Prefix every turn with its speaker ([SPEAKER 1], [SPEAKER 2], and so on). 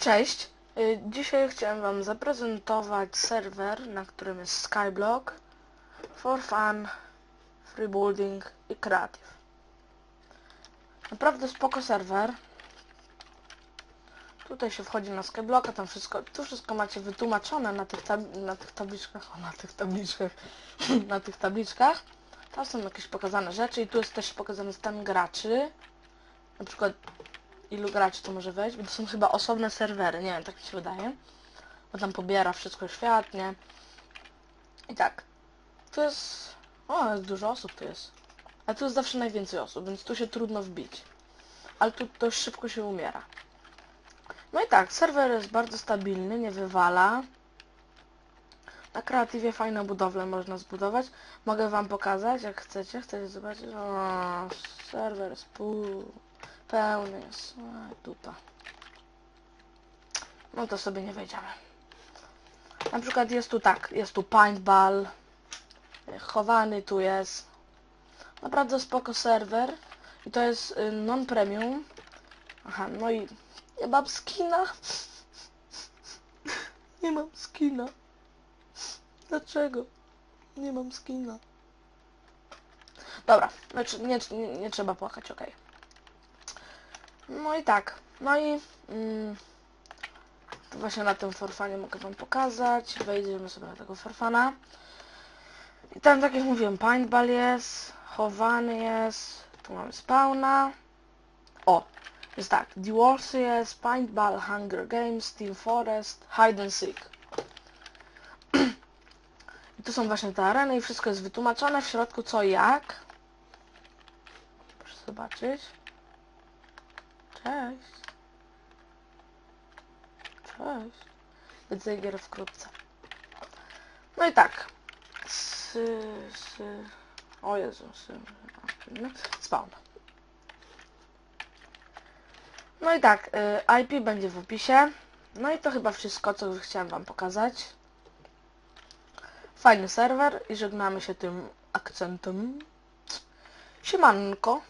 [SPEAKER 1] Cześć! Y, Dzisiaj chciałem Wam zaprezentować serwer, na którym jest Skyblock, For Fun, Freebuilding i Creative. Naprawdę spoko serwer. Tutaj się wchodzi na Skyblocka, tam wszystko, tu wszystko macie wytłumaczone na tych, tab na tych tabliczkach, o na tych tabliczkach, na tych tabliczkach. Tam są jakieś pokazane rzeczy i tu jest też pokazany stan graczy. Na przykład ilu graczy to może wejść, bo to są chyba osobne serwery, nie wiem, tak mi się wydaje. Bo tam pobiera wszystko światnie. I tak. Tu jest... O, jest dużo osób tu jest. A tu jest zawsze najwięcej osób, więc tu się trudno wbić. Ale tu dość szybko się umiera. No i tak, serwer jest bardzo stabilny, nie wywala. Na kreatywie fajne budowle można zbudować. Mogę wam pokazać, jak chcecie. Chcecie zobaczyć? O, serwer jest pół... Pełny jest. A, dupa. No to sobie nie wejdziemy. Na przykład jest tu tak, jest tu paintball. Chowany tu jest. Naprawdę spoko serwer. I to jest y, non-premium. Aha, no i nie mam skina. Nie mam skina. Dlaczego? Nie mam skina. Dobra, znaczy nie, nie, nie trzeba płakać, okej. No i tak. No i mm, to właśnie na tym forfanie mogę wam pokazać. Wejdziemy sobie na tego forfana. I tam tak jak mówiłem, paintball jest, chowany jest, tu mamy spawna. O, jest tak, Wars jest, paintball, Hunger Games, Team Forest, Hide and Seek. I tu są właśnie te areny i wszystko jest wytłumaczone w środku co i jak. Proszę zobaczyć. Cześć. Cześć. Więcej gier wkrótce. No i tak. Sy, sy. O Jezu, sy. Spawn. No i tak, y, IP będzie w opisie. No i to chyba wszystko, co chciałem wam pokazać. Fajny serwer i żegnamy się tym akcentem. Siemanko.